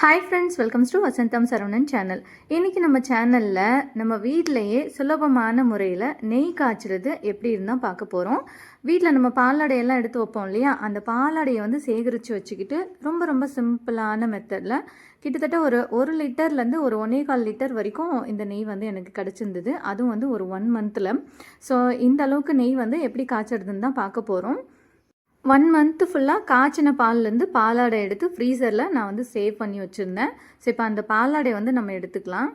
Hi friends welcomes to Vasantham Saravanan channel இன்றைக்கி நம்ம சேனலில் நம்ம வீட்டிலையே சுலபமான முறையில் நெய் காய்ச்சிறது எப்படி இருந்தால் பார்க்க போகிறோம் வீட்டில் நம்ம பாலாடையெல்லாம் எடுத்து வைப்போம் இல்லையா? அந்த பாலாடையை வந்து சேகரித்து வச்சுக்கிட்டு ரொம்ப ரொம்ப சிம்பிளான மெத்தடில் கிட்டத்தட்ட ஒரு ஒரு லிட்டர்லேருந்து ஒரு ஒன்றே கால் லிட்டர் வரைக்கும் இந்த நெய் வந்து எனக்கு கிடச்சிருந்தது. அதுவும் வந்து ஒரு ஒன் மந்தில் ஸோ இந்த அளவுக்கு நெய் வந்து எப்படி காய்ச்சறதுன்னு தான் பார்க்க போகிறோம் ஒன் மந்த்து ஃபுல்லாக காய்ச்சின பால்லேருந்து பாலாடை எடுத்து ஃப்ரீசரில் நான் வந்து சேவ் பண்ணி வச்சுருந்தேன். ஸோ இப்போ அந்த பாலாடை வந்து நம்ம எடுத்துக்கலாம்.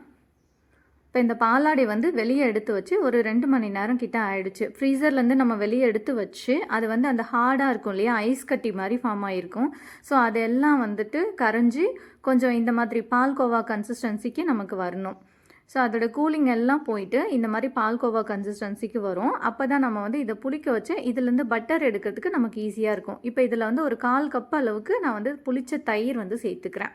இப்போ இந்த பாலாடை வந்து வெளியே எடுத்து வச்சு ஒரு ரெண்டு மணி நேரம் கிட்ட ஆயிடுச்சு. ஃப்ரீசர்லேருந்து நம்ம வெளியே எடுத்து வச்சு அது வந்து அந்த ஹார்டாக இருக்கும் இல்லையா ஐஸ் கட்டி மாதிரி ஃபார்ம் ஆகிருக்கும் ஸோ அதெல்லாம் வந்துட்டு கரைஞ்சி கொஞ்சம் இந்த மாதிரி பால்கோவா கன்சிஸ்டன்சிக்கு நமக்கு வரணும். ஸோ அதோட கூலிங் எல்லாம் போயிட்டு இந்த மாதிரி பால்கோவா கன்சிஸ்டன்சிக்கு வரும். அப்போ தான் நம்ம வந்து இதை புளிக்க வச்சு இதுலேருந்து பட்டர் எடுக்கிறதுக்கு நமக்கு ஈஸியாக இருக்கும். இப்போ இதில் வந்து ஒரு கால் கப் அளவுக்கு நான் வந்து புளிச்ச தயிர் வந்து சேர்த்துக்கிறேன்.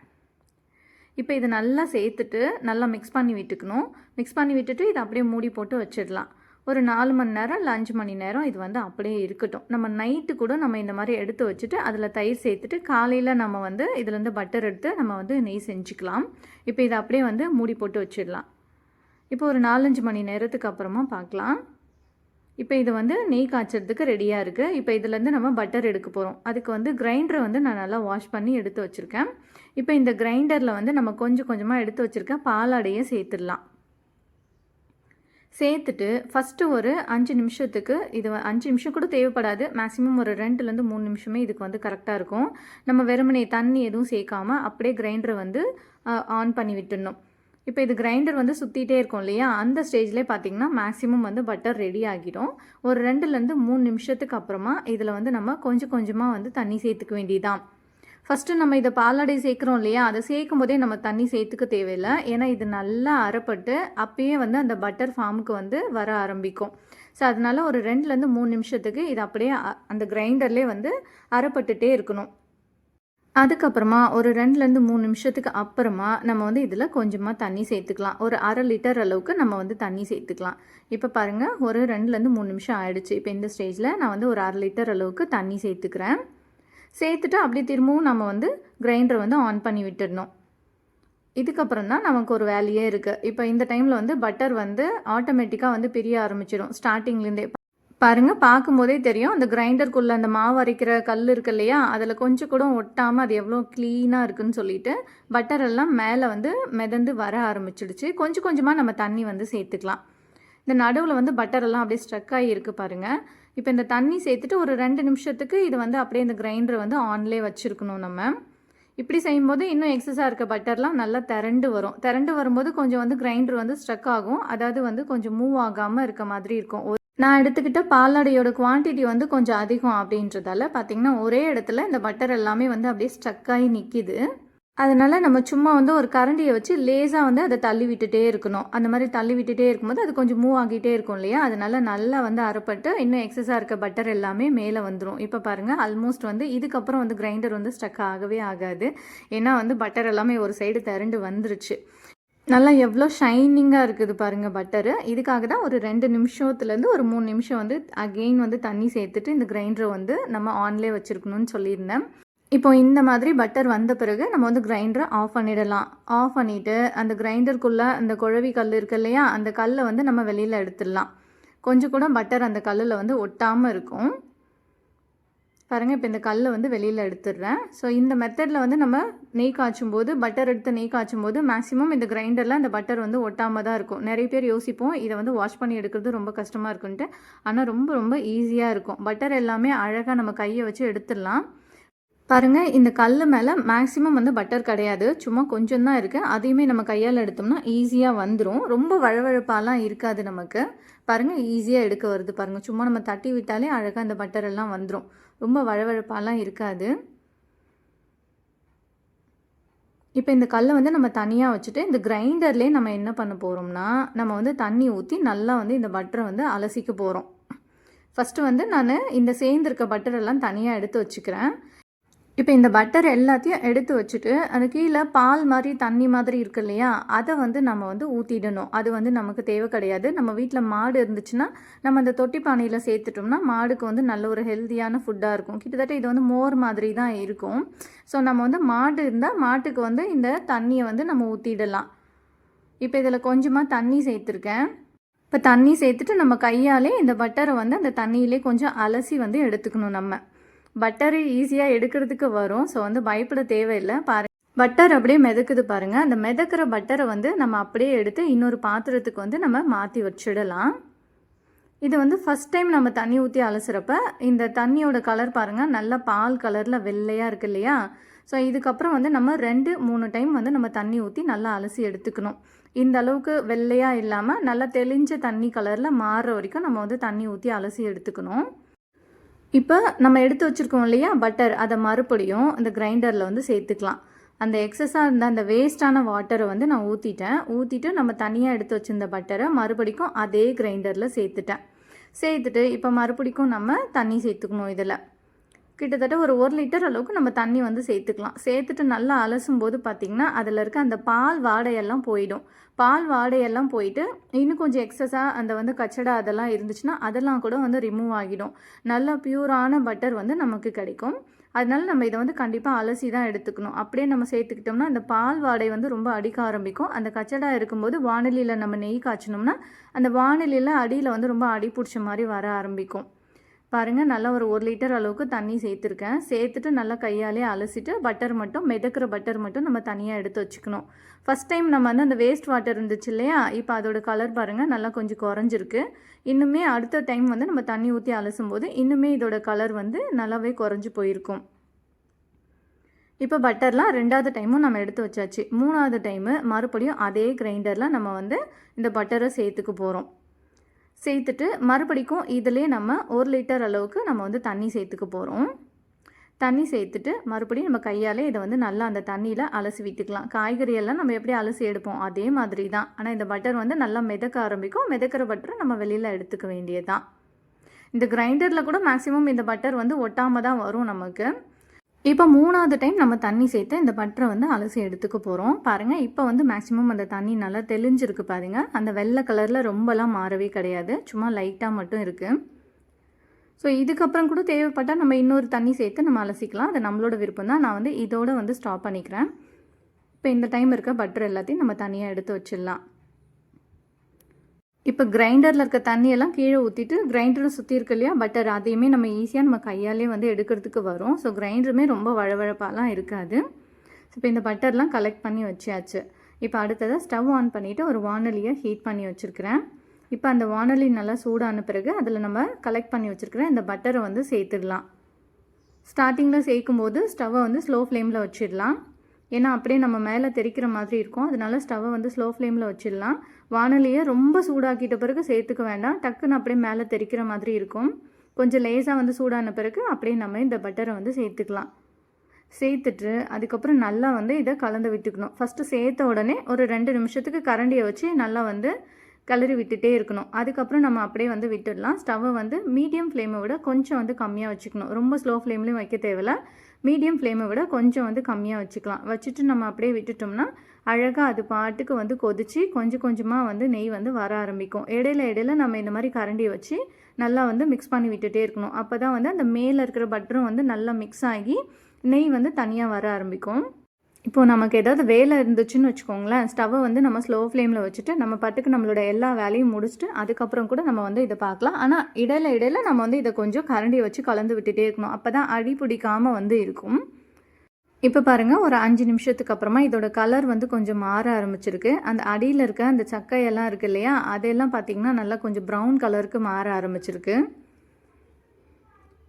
இப்போ இதை நல்லா சேர்த்துட்டு நல்லா மிக்ஸ் பண்ணி விட்டுக்கணும். மிக்ஸ் பண்ணி விட்டுட்டு இதை அப்படியே மூடி போட்டு வச்சிடலாம். ஒரு நாலு மணி நேரம் இல்லை அஞ்சு மணி நேரம் இது வந்து அப்படியே இருக்கட்டும். நம்ம நைட்டு கூட நம்ம இந்த மாதிரி எடுத்து வச்சுட்டு அதில் தயிர் சேர்த்துட்டு காலையில் நம்ம வந்து இதுலேருந்து பட்டர் எடுத்து நம்ம வந்து நெய் செஞ்சுக்கலாம். இப்போ இதை அப்படியே வந்து மூடி போட்டு வச்சிடலாம். இப்போ ஒரு நாலஞ்சு மணி நேரத்துக்கு அப்புறமா பார்க்கலாம். இப்போ இது வந்து நெய் காய்ச்சறதுக்கு ரெடியாக இருக்குது இப்போ இதுலேருந்து நம்ம பட்டர் எடுக்க போகிறோம் அதுக்கு வந்து கிரைண்டரை வந்து நான் நல்லா வாஷ் பண்ணி எடுத்து வச்சுருக்கேன். இப்போ இந்த கிரைண்டரில் வந்து நம்ம கொஞ்சம் கொஞ்சமாக எடுத்து வச்சுருக்கேன் பாலாடையை சேர்த்துடலாம். சேர்த்துட்டு ஃபஸ்ட்டு ஒரு அஞ்சு நிமிஷத்துக்கு இது அஞ்சு நிமிஷம் கூட தேவைப்படாது. மேக்ஸிமம் ஒரு ரெண்டுலேருந்து மூணு நிமிஷமே இதுக்கு வந்து கரெக்டாக இருக்கும். நம்ம வெறுமனே தண்ணி எதுவும் சேர்க்காம அப்படியே கிரைண்டரை வந்து ஆன் பண்ணி விட்டுடணும். இப்போ இது கிரைண்டர் வந்து சுற்றிட்டே இருக்கும் இல்லையா? அந்த ஸ்டேஜ்லேயே பார்த்தீங்கன்னா மேக்ஸிமம் வந்து பட்டர் ரெடி ஆகிடும். ஒரு ரெண்டுலேருந்து மூணு நிமிஷத்துக்கு அப்புறமா இதில் வந்து நம்ம கொஞ்சம் கொஞ்சமாக வந்து தண்ணி சேர்த்துக்க வேண்டியதான் ஃபஸ்ட்டு நம்ம இதை பாலாடை சேர்க்குறோம் இல்லையா? அதை சேர்க்கும் போதே நம்ம தண்ணி சேர்த்துக்க தேவையில்லை. ஏன்னா இது நல்லா அறப்பட்டு அப்பயே வந்து அந்த பட்டர் ஃபார்முக்கு வந்து வர ஆரம்பிக்கும். ஸோ அதனால ஒரு ரெண்டுலேருந்து மூணு நிமிஷத்துக்கு இது அப்படியே அந்த கிரைண்டர்லேயே வந்து அறப்பட்டுட்டே இருக்கணும். அதுக்கப்புறமா ஒரு ரெண்டுலேருந்து மூணு நிமிஷத்துக்கு அப்புறமா நம்ம வந்து இதில் கொஞ்சமாக தண்ணி சேர்த்துக்கலாம். ஒரு அரை லிட்டர் அளவுக்கு நம்ம வந்து தண்ணி சேர்த்துக்கலாம். இப்போ பாருங்கள் ஒரு ரெண்டுலேருந்து மூணு நிமிஷம் ஆயிடுச்சு. இப்போ இந்த ஸ்டேஜில் நான் வந்து ஒரு அரை லிட்டர் அளவுக்கு தண்ணி சேர்த்துக்கிறேன். சேர்த்துட்டு அப்படியே திரும்பவும் நம்ம வந்து கிரைண்டரை வந்து ஆன் பண்ணி விட்டுடணும். இதுக்கப்புறம் தான் நமக்கு ஒரு வேலையே இருக்குது இப்போ இந்த டைமில் வந்து பட்டர் வந்து ஆட்டோமேட்டிக்காக வந்து பிரிய ஆரம்பிச்சிடும். ஸ்டார்டிங்லேருந்தே. பாருங்க பார்க்கும்போதே தெரியும். அந்த கிரைண்டருக்குள்ளே அந்த மாவு அரைக்கிற கல் இருக்கு இல்லையா? அதில் கொஞ்சம் கூட ஒட்டாமல் அது எவ்வளோ க்ளீனாக இருக்குன்னு சொல்லிட்டு பட்டர் எல்லாம் மேலே வந்து மிதந்து வர ஆரம்பிச்சிடுச்சு. கொஞ்சம் கொஞ்சமாக நம்ம தண்ணி வந்து சேர்த்துக்கலாம். இந்த நடுவில் வந்து பட்டர் எல்லாம் அப்படியே ஸ்ட்ரக் ஆகி இருக்கு பாருங்க. இப்போ இந்த தண்ணி சேர்த்துட்டு ஒரு ரெண்டு நிமிஷத்துக்கு இது வந்து அப்படியே இந்த கிரைண்டரை வந்து ஆன்லேயே வச்சுருக்கணும் நம்ம. இப்படி செய்யும்போது இன்னும் எக்ஸஸாக இருக்க பட்டர்லாம் நல்லா திரண்டு வரும். திரண்டு வரும்போது கொஞ்சம் வந்து கிரைண்டர் வந்து ஸ்ட்ரக் ஆகும். அதாவது வந்து கொஞ்சம் மூவ் ஆகாமல் இருக்க மாதிரி இருக்கும். ஒரு- நான் எடுத்துக்கிட்ட பாலாடையோட குவான்டிட்டி வந்து கொஞ்சம் அதிகம் அப்படின்றதால பார்த்தீங்கன்னா ஒரே இடத்துல இந்த பட்டர் எல்லாமே வந்து அப்படியே ஸ்ட்ரக் ஆகி நிற்கிது அதனால் நம்ம சும்மா வந்து ஒரு கரண்டியை வச்சு லேசாக வந்து அதை தள்ளி விட்டுட்டே இருக்கணும். அந்த மாதிரி தள்ளி விட்டுட்டே இருக்கும்போது அது கொஞ்சம் மூவ் ஆகிட்டே இருக்கும் இல்லையா? அதனால் நல்லா வந்து அறப்பட்டு இன்னும் எக்ஸஸாக இருக்க பட்டர் எல்லாமே மேலே வந்துடும் இப்போ பாருங்கள் ஆல்மோஸ்ட் வந்து இதுக்கப்புறம் வந்து கிரைண்டர் வந்து ஸ்டக் ஆகவே ஆகாது. ஏன்னா வந்து பட்டர் எல்லாமே ஒரு சைடு திரண்டு வந்துருச்சு. நல்லா எவ்வளோ ஷைனிங்காக இருக்குது பாருங்கள் பட்டரு இதுக்காக தான் ஒரு ரெண்டு நிமிஷத்துலேருந்து ஒரு மூணு நிமிஷம் வந்து அகெயின் வந்து தண்ணி சேர்த்துட்டு இந்த கிரைண்டரை வந்து நம்ம ஆன்லேயே வச்சுருக்கணும்னு சொல்லியிருந்தேன். இப்போ இந்த மாதிரி பட்டர் வந்த பிறகு நம்ம வந்து கிரைண்டரை ஆஃப் பண்ணிடலாம். ஆஃப் பண்ணிவிட்டு அந்த கிரைண்டருக்குள்ளே அந்த குழவி கல் இருக்கு இல்லையா அந்த கல்லை வந்து நம்ம வெளியில் எடுத்துடலாம். கொஞ்சம் கூட பட்டர் அந்த கல்லில் வந்து ஒட்டாமல் இருக்கும். பாருங்கள் இப்போ இந்த கல்லை வந்து வெளியில் எடுத்துடுறேன். ஸோ இந்த மெத்தடில் வந்து நம்ம நெய் காய்ச்சும் போது பட்டர் எடுத்து நெய் காய்ச்சும் போது மேக்ஸிமம் இந்த கிரைண்டரில் அந்த பட்டர் வந்து ஒட்டாமல் தான் இருக்கும். நிறைய பேர் யோசிப்போம் இதை வந்து வாஷ் பண்ணி எடுக்கிறது ரொம்ப கஷ்டமாக இருக்குன்ட்டு. ஆனால் ரொம்ப ரொம்ப ஈஸியாக இருக்கும். பட்டர் எல்லாமே அழகாக நம்ம கையை வச்சு எடுத்துடலாம். பாருங்கள் இந்த கல் மேலே மேக்ஸிமம் வந்து பட்டர் கிடையாது. சும்மா கொஞ்சம் தான் இருக்குது அதையுமே நம்ம கையால் எடுத்தோம்னா ஈஸியாக வந்துடும் ரொம்ப வழவழப்பாலாம் இருக்காது நமக்கு. பாருங்கள் ஈஸியாக எடுக்க வருது. பாருங்கள் சும்மா நம்ம தட்டி விட்டாலே அழகாக இந்த பட்டர் எல்லாம் வந்துடும் ரொம்ப வழவழப்பாலாம் இருக்காது. இப்போ இந்த கல்லை வந்து நம்ம தனியாக வச்சுட்டு இந்த கிரைண்டர்லேயே நம்ம என்ன பண்ண போகிறோம்னா நம்ம வந்து தண்ணி ஊற்றி நல்லா வந்து இந்த பட்டரை வந்து அலசிக்க போகிறோம் ஃபஸ்ட்டு வந்து நான் இந்த சேர்ந்துருக்க பட்டரெல்லாம் தனியாக எடுத்து வச்சுக்கிறேன். இப்போ இந்த பட்டர் எல்லாத்தையும் எடுத்து வச்சுட்டு அது கீழே பால் மாதிரி தண்ணி மாதிரி இருக்கு இல்லையா? அதை வந்து நம்ம வந்து ஊற்றிடணும் அது வந்து நமக்கு தேவை கிடையாது. நம்ம வீட்டில் மாடு இருந்துச்சுன்னா நம்ம அந்த தொட்டி பானையில் சேர்த்துட்டோம்னா மாடுக்கு வந்து நல்ல ஒரு ஹெல்த்தியான ஃபுட்டாக இருக்கும். கிட்டத்தட்ட இது வந்து மோர் மாதிரி தான் இருக்கும். ஸோ நம்ம வந்து மாடு இருந்தால் மாட்டுக்கு வந்து இந்த தண்ணியை வந்து நம்ம ஊற்றிடலாம் இப்போ இதில் கொஞ்சமாக தண்ணி சேர்த்துருக்கேன். இப்போ தண்ணி சேர்த்துட்டு நம்ம கையாலே இந்த பட்டரை வந்து அந்த தண்ணியிலே கொஞ்சம் அலசி வந்து எடுத்துக்கணும் நம்ம. பட்டர் ஈஸியாக எடுக்கிறதுக்கு வரும். ஸோ வந்து பயப்பட தேவையில்லை. பாரு பட்டர் அப்படியே மிதக்குது பாருங்கள் அந்த மிதக்கிற பட்டரை வந்து நம்ம அப்படியே எடுத்து இன்னொரு பாத்திரத்துக்கு வந்து நம்ம மாற்றி வச்சிடலாம். இது வந்து ஃபஸ்ட் டைம் நம்ம தண்ணி ஊற்றி அலசுறப்ப இந்த தண்ணியோட கலர் பாருங்கள் நல்லா பால் கலரில் வெள்ளையாக இருக்கு இல்லையா? ஸோ இதுக்கப்புறம் வந்து நம்ம ரெண்டு மூணு டைம் வந்து நம்ம தண்ணி ஊற்றி நல்லா அலசி எடுத்துக்கணும். இந்த அளவுக்கு வெள்ளையாக இல்லாமல் நல்லா தெளிஞ்ச தண்ணி கலரில் மாறுற வரைக்கும் நம்ம வந்து தண்ணி ஊற்றி அலசி எடுத்துக்கணும். இப்போ நம்ம எடுத்து வச்சுருக்கோம் இல்லையா? பட்டர் அதை மறுபடியும் இந்த கிரைண்டரில் வந்து சேர்த்துக்கலாம். அந்த எக்ஸஸாக இருந்த அந்த வேஸ்ட்டான வாட்டரை வந்து நான் ஊற்றிட்டேன் ஊற்றிட்டு நம்ம தனியாக எடுத்து வச்சுருந்த பட்டரை மறுபடிக்கும் அதே கிரைண்டரில் சேர்த்துட்டேன். சேர்த்துட்டு இப்போ மறுபடிக்கும் நம்ம தண்ணி சேர்த்துக்கணும் இதில். கிட்டத்தட்ட ஒரு ஒரு லிட்டர் அளவுக்கு நம்ம தண்ணி வந்து சேர்த்துக்கலாம். சேர்த்துட்டு நல்லா அலசும் போது பார்த்திங்கன்னா அதில் இருக்க அந்த பால் வாடையெல்லாம் போயிடும். பால் வாடையெல்லாம் போயிட்டு இன்னும் கொஞ்சம் எக்ஸஸாக அந்த வந்து கச்சடா அதெல்லாம் இருந்துச்சுன்னா அதெல்லாம் கூட வந்து ரிமூவ் ஆகிடும். நல்ல பியூரான பட்டர் வந்து நமக்கு கிடைக்கும். அதனால நம்ம இதை வந்து கண்டிப்பாக அலசி தான் எடுத்துக்கணும். அப்படியே நம்ம சேர்த்துக்கிட்டோம்னா அந்த பால் வாடை வந்து ரொம்ப அடிக்க ஆரம்பிக்கும். அந்த கச்சடா இருக்கும்போது வானிலையில் நம்ம நெய் காய்ச்சினோம்னா அந்த வானிலையில் அடியில் வந்து ரொம்ப அடி பிடிச்ச மாதிரி வர ஆரம்பிக்கும். பாருங்கள் நல்லா ஒரு ஒரு லிட்டர் அளவுக்கு தண்ணி சேர்த்துருக்கேன். சேர்த்துட்டு நல்லா கையாலே அலசிட்டு பட்டர் மட்டும் மிதக்கிற பட்டர் மட்டும் நம்ம தனியாக எடுத்து வச்சுக்கணும். ஃபஸ்ட் டைம் நம்ம வந்து அந்த வேஸ்ட் வாட்டர் இருந்துச்சு இல்லையா? இப்போ அதோட கலர் பாருங்கள் நல்லா கொஞ்சம் குறைஞ்சிருக்கு. இன்னுமே அடுத்த டைம் வந்து நம்ம தண்ணி ஊற்றி அலசும் போது இன்னுமே இதோட கலர் வந்து நல்லாவே குறைஞ்சி போயிருக்கும். இப்போ பட்டர்லாம் ரெண்டாவது டைமும் நம்ம எடுத்து வச்சாச்சு. மூணாவது டைமு மறுபடியும் அதே கிரைண்டரில் நம்ம வந்து இந்த பட்டரை சேர்த்துக்க போகிறோம் சேர்த்துட்டு மறுபடிக்கும் இதிலே நம்ம ஒரு லிட்டர் அளவுக்கு நம்ம வந்து தண்ணி சேர்த்துக்க போகிறோம் தண்ணி சேர்த்துட்டு மறுபடியும் நம்ம கையாலே இதை வந்து நல்லா அந்த தண்ணியில் அலசி விட்டுக்கலாம். காய்கறியெல்லாம் நம்ம எப்படி அலசி எடுப்போம்? அதே மாதிரி தான். ஆனால் இந்த பட்டர் வந்து நல்லா மிதக்க ஆரம்பிக்கும். மிதக்கிற பட்டரை நம்ம வெளியில் எடுத்துக்க வேண்டியதான் இந்த கிரைண்டரில் கூட மேக்ஸிமம் இந்த பட்டர் வந்து ஒட்டாமல் தான் வரும் நமக்கு. இப்போ மூணாவது டைம் நம்ம தண்ணி சேர்த்து இந்த பட்டரை வந்து அலசி எடுத்துக்க போகிறோம் பாருங்கள் இப்போ வந்து மேக்ஸிமம் அந்த தண்ணி நல்லா தெளிஞ்சிருக்கு பாருங்கள் அந்த வெள்ளை கலரில் ரொம்பலாம் மாறவே கிடையாது. சும்மா லைட்டாக மட்டும் இருக்குது ஸோ இதுக்கப்புறம் கூட தேவைப்பட்டால் நம்ம இன்னொரு தண்ணி சேர்த்து நம்ம அலசிக்கலாம். அது நம்மளோட விருப்பம் தான். நான் வந்து இதோட வந்து ஸ்டாப் பண்ணிக்கிறேன். இப்போ இந்த டைம் இருக்க பட்டர் எல்லாத்தையும் நம்ம தனியாக எடுத்து வச்சிடலாம். இப்போ கிரைண்டரில் இருக்க தண்ணியெல்லாம் கீழே ஊற்றிட்டு கிரைண்டரை சுற்றி இருக்கு இல்லையா? பட்டர் அதையுமே நம்ம ஈஸியாக நம்ம கையாலே வந்து எடுக்கிறதுக்கு வரும். ஸோ கிரைண்டருமே ரொம்ப வழவழப்பாலாம் இருக்காது. ஸோ இப்போ இந்த பட்டர்லாம் கலெக்ட் பண்ணி வச்சாச்சு. இப்போ அடுத்ததாக ஸ்டவ் ஆன் பண்ணிவிட்டு ஒரு வானொலியை ஹீட் பண்ணி வச்சுருக்கிறேன். இப்போ அந்த வானொலி நல்லா சூடான பிறகு அதில் நம்ம கலெக்ட் பண்ணி வச்சுருக்கிற இந்த பட்டரை வந்து சேர்த்துடலாம். ஸ்டார்டிங்கில் சேர்க்கும் போது ஸ்டவ்வை வந்து ஸ்லோ ஃப்ளேமில் வச்சிடலாம். ஏன்னா அப்படியே நம்ம மேலே தெரிக்கிற மாதிரி இருக்கும். அதனால ஸ்டவ்வை வந்து ஸ்லோ ஃப்ளேமில் வச்சிடலாம். வானொலியை ரொம்ப சூடாக்கிட்ட பிறகு சேர்த்துக்க வேண்டாம். டக்குன்னு அப்படியே மேலே தெரிக்கிற மாதிரி இருக்கும். கொஞ்சம் லேசாக வந்து சூடான பிறகு அப்படியே நம்ம இந்த பட்டரை வந்து சேர்த்துக்கலாம். சேர்த்துட்டு அதுக்கப்புறம் நல்லா வந்து இதை கலந்து விட்டுக்கணும். ஃபஸ்ட்டு சேர்த்த உடனே ஒரு ரெண்டு நிமிஷத்துக்கு கரண்டியை வச்சு நல்லா வந்து கிளறி விட்டுட்டே இருக்கணும். அதுக்கப்புறம் நம்ம அப்படியே வந்து விட்டுடலாம். ஸ்டவ்வை வந்து மீடியம் ஃப்ளேமை விட கொஞ்சம் வந்து கம்மியாக வச்சுக்கணும். ரொம்ப ஸ்லோ ஃப்ளேம்லேயும் வைக்க தேவையில்ல. மீடியம் ஃப்ளேமை விட கொஞ்சம் வந்து கம்மியாக வச்சுக்கலாம். வச்சுட்டு நம்ம அப்படியே விட்டுட்டோம்னா அழகாக அது பாட்டுக்கு வந்து கொதித்து கொஞ்சம் கொஞ்சமாக வந்து நெய் வந்து வர ஆரம்பிக்கும். இடையில இடையில நம்ம இந்த மாதிரி கரண்டியை வச்சு நல்லா வந்து மிக்ஸ் பண்ணி விட்டுட்டே இருக்கணும். அப்போ தான் வந்து அந்த மேலே இருக்கிற பட்டரும் வந்து நல்லா மிக்ஸ் ஆகி நெய் வந்து தனியாக வர ஆரம்பிக்கும். இப்போ நமக்கு ஏதாவது வேலை இருந்துச்சுன்னு வச்சுக்கோங்களேன். ஸ்டவ்வை வந்து நம்ம ஸ்லோ ஃப்ளேமில் வச்சுட்டு நம்ம பாட்டுக்கு நம்மளோட எல்லா வேலையும் முடிச்சுட்டு அதுக்கப்புறம் கூட நம்ம வந்து இதை பார்க்கலாம். ஆனால் இடையில இடையில நம்ம வந்து இதை கொஞ்சம் கரண்டியை வச்சு கலந்து விட்டுட்டே இருக்கணும். அப்போ தான் அடி பிடிக்காமல் வந்து இருக்கும். இப்போ பாருங்கள் ஒரு அஞ்சு நிமிஷத்துக்கு அப்புறமா இதோட கலர் வந்து கொஞ்சம் மாற ஆரம்பிச்சிருக்கு. அந்த அடியில் இருக்க அந்த சக்கையெல்லாம் இருக்கு இல்லையா அதெல்லாம் பார்த்திங்கன்னா நல்லா கொஞ்சம் ப்ரௌன் கலருக்கு மாற ஆரம்பிச்சிருக்கு.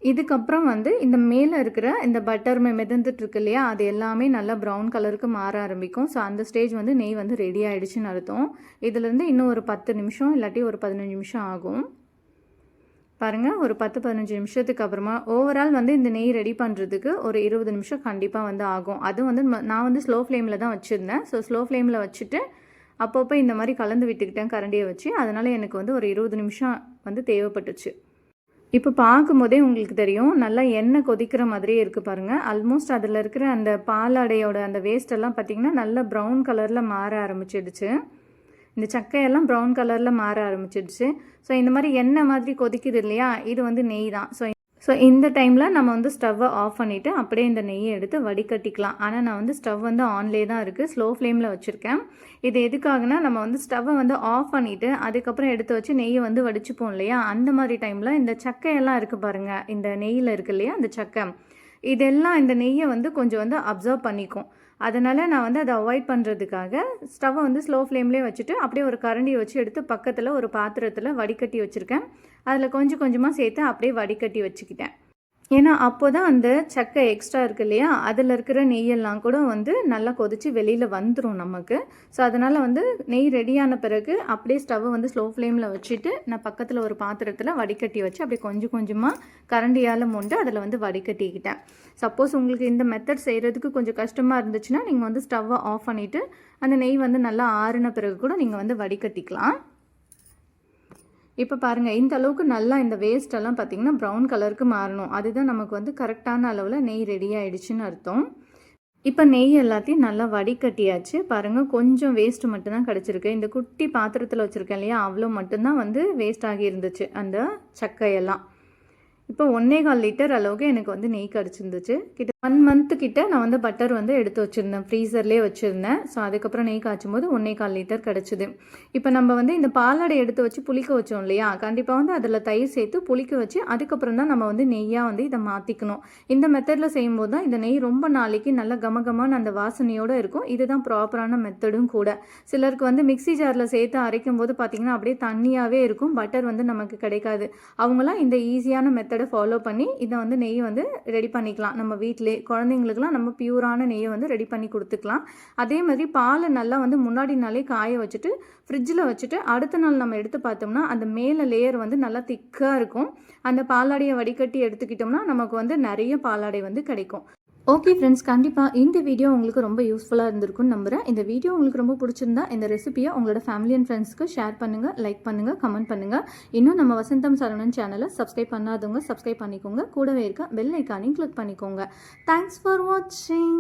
இதுக்கப்புறம் வந்து இந்த மேலே இருக்கிற இந்த பட்டர் மிதந்துட்டு இருக்கு இல்லையா அது எல்லாமே நல்லா ப்ரௌன் கலருக்கு மாற ஆரம்பிக்கும். ஸோ அந்த ஸ்டேஜ் வந்து நெய் வந்து ரெடி ஆகிடுச்சுன்னு அர்த்தம். இதுலேருந்து இன்னும் ஒரு பத்து நிமிஷம் இல்லாட்டி ஒரு பதினஞ்சு நிமிஷம் ஆகும். பாருங்கள் ஒரு பத்து பதினஞ்சு நிமிஷத்துக்கு அப்புறமா ஓவரால் வந்து இந்த நெய் ரெடி பண்ணுறதுக்கு ஒரு இருபது நிமிஷம் கண்டிப்பாக வந்து ஆகும். அதுவும் வந்து நான் வந்து ஸ்லோ ஃப்ளேமில் தான் வச்சுருந்தேன். ஸோ ஸ்லோ ஃப்ளேமில் வச்சுட்டு அப்பப்போ இந்த மாதிரி கலந்து விட்டுக்கிட்டேன் கரண்டியை வச்சு. அதனால் எனக்கு வந்து ஒரு இருபது நிமிஷம் வந்து தேவைப்பட்டுச்சு. இப்போ பார்க்கும்போதே உங்களுக்கு தெரியும் நல்லா எண்ணெய் கொதிக்கிற மாதிரியே இருக்குது பாருங்கள் ஆல்மோஸ்ட் அதில் இருக்கிற அந்த பாலாடையோட அந்த வேஸ்டெல்லாம் பார்த்திங்கன்னா நல்லா ப்ரௌன் கலரில் மாற ஆரம்பிச்சிடுச்சு. இந்த சக்கையெல்லாம் ப்ரௌன் கலரில் மாற ஆரம்பிச்சிடுச்சு. ஸோ இந்த மாதிரி எண்ணெய் மாதிரி கொதிக்குது இல்லையா? இது வந்து நெய் தான். ஸோ ஸோ இந்த டைமில் நம்ம வந்து ஸ்டவ்வை ஆஃப் பண்ணிவிட்டு அப்படியே இந்த நெய்யை எடுத்து வடிகட்டிக்கலாம். ஆனால் நான் வந்து ஸ்டவ் வந்து ஆன்லேயே தான் இருக்குது ஸ்லோ ஃப்ளேமில் வச்சுருக்கேன். இது எதுக்காகனா நம்ம வந்து ஸ்டவ்வை வந்து ஆஃப் பண்ணிவிட்டு அதுக்கப்புறம் எடுத்து வச்சு நெய்யை வந்து வடிச்சுப்போம் இல்லையா? அந்த மாதிரி டைமில் இந்த சக்கையெல்லாம் இருக்குது பாருங்கள் இந்த நெய்யில் இருக்கு இல்லையா? அந்த சக்கை. இதெல்லாம் இந்த நெய்யை வந்து கொஞ்சம் வந்து அப்சர்வ் பண்ணிக்கும். அதனால் நான் வந்து அதை அவாய்ட் பண்ணுறதுக்காக ஸ்டவ்வை வந்து ஸ்லோ ஃப்ளேம்லேயே வச்சுட்டு அப்படியே ஒரு கரண்டியை வச்சு எடுத்து பக்கத்தில் ஒரு பாத்திரத்தில் வடிகட்டி வச்சுருக்கேன். அதில் கொஞ்சம் கொஞ்சமாக சேர்த்து அப்படியே வடிகட்டி வச்சுக்கிட்டேன். ஏன்னா அப்போ தான் அந்த சக்கை எக்ஸ்ட்ரா இருக்கு இல்லையா? அதில் இருக்கிற நெய்யெல்லாம் கூட வந்து நல்லா கொதித்து வெளியில் வந்துடும் நமக்கு. ஸோ அதனால் வந்து நெய் ரெடியான பிறகு அப்படியே ஸ்டவ்வை வந்து ஸ்லோ ஃப்ளேமில் வச்சுட்டு நான் பக்கத்தில் ஒரு பாத்திரத்தில் வடிகட்டி வச்சு அப்படியே கொஞ்சம் கொஞ்சமாக கரண்டியால் மூண்டு அதில் வந்து வடிகட்டிக்கிட்டேன். சப்போஸ் உங்களுக்கு இந்த மெத்தட் செய்கிறதுக்கு கொஞ்சம் கஷ்டமாக இருந்துச்சுன்னா நீங்கள் வந்து ஸ்டவ்வை ஆஃப் பண்ணிவிட்டு அந்த நெய் வந்து நல்லா ஆறின பிறகு கூட நீங்கள் வந்து வடிகட்டிக்கலாம். இப்போ பாருங்கள் இந்த அளவுக்கு நல்லா இந்த வேஸ்ட்டெல்லாம் பார்த்தீங்கன்னா ப்ரௌன் கலருக்கு மாறணும். அதுதான் நமக்கு வந்து கரெக்டான அளவில் நெய் ரெடி ஆகிடுச்சின்னு அர்த்தம். இப்போ நெய் எல்லாத்தையும் நல்லா வடிகட்டியாச்சு. பாருங்கள் கொஞ்சம் வேஸ்ட் மட்டும்தான் கிடச்சிருக்கு. இந்த குட்டி பாத்திரத்தில் வச்சுருக்கேன் இல்லையா அவ்வளோ மட்டும்தான் வந்து வேஸ்ட் ஆகி இருந்துச்சு அந்த சக்கையெல்லாம். இப்போ ஒன்றே கால் லிட்டர் அளவுக்கு எனக்கு வந்து நெய் கிடச்சிருந்துச்சு கிட்ட ஒன் மந்த்து கிட்ட நான் வந்து பட்டர் வந்து எடுத்து வச்சுருந்தேன். ஃப்ரீசர்லேயே வச்சுருந்தேன். ஸோ அதுக்கப்புறம் நெய் காய்ச்சும் போது ஒன்றே கால் லிட்டர் கிடச்சிது. இப்போ நம்ம வந்து இந்த பாலாடை எடுத்து வச்சு புளிக்க வச்சோம் இல்லையா? கண்டிப்பாக வந்து அதில் தயிர் சேர்த்து புளிக்க வச்சு அதுக்கப்புறம் தான் நம்ம வந்து நெய்யாக வந்து இதை மாற்றிக்கணும் இந்த மெத்தடில் செய்யும்போது தான் இந்த நெய் ரொம்ப நாளைக்கு நல்ல கமகமான அந்த வாசனையோடு இருக்கும். இதுதான் ப்ராப்பரான மெத்தடும் கூட. சிலருக்கு வந்து மிக்சி ஜாரில் சேர்த்து அரைக்கும் போது பார்த்திங்கன்னா அப்படியே தண்ணியாகவே இருக்கும். பட்டர் வந்து நமக்கு கிடைக்காது. அவங்களாம் இந்த ஈஸியான மெத்தடை ஃபாலோ பண்ணி இதை வந்து நெய் வந்து ரெடி பண்ணிக்கலாம். நம்ம வீட்டிலே குழந்தைங்களுக்குலாம் நம்ம பியூரான நெய்யை வந்து ரெடி பண்ணி கொடுத்துக்கலாம். அதே மாதிரி பாலை நல்லா வந்து முன்னாடி நாளே காய வச்சுட்டு ஃப்ரிட்ஜில் வச்சுட்டு அடுத்த நாள் நம்ம எடுத்து பார்த்தோம்னா அந்த மேலே லேயர் வந்து நல்லா திக்காக இருக்கும். அந்த பாலாடையை வடிகட்டி எடுத்துக்கிட்டோம்னா நமக்கு வந்து நிறைய பாலாடை வந்து கிடைக்கும். ஓகே ஃப்ரெண்ட்ஸ் கண்டிப்பாக இந்த வீடியோ உங்களுக்கு ரொம்ப யூஸ்ஃபுல்லாக இருந்திருக்கும்னு நம்புகிறேன் இந்த வீடியோ உங்களுக்கு ரொம்ப பிடிச்சிருந்தா இந்த ரெசிபியை உங்களோட ஃபேமிலி அண்ட் ஃப்ரெண்ட்ஸ்க்கு ஷேர் பண்ணுங்கள் லைக் பண்ணுங்கள் கமெண்ட் பண்ணுங்கள் இன்னும் நம்ம வசந்தம் சரவணன் சேனலை சப்ஸ்கிரைப் பண்ணாதவங்க சப்ஸ்கிரைப் பண்ணிக்கோங்க. கூடவே இருக்க பெல் ஐக்கானையும் கிளிக் பண்ணிக்கோங்க. தேங்க்ஸ் ஃபார் வாட்சிங்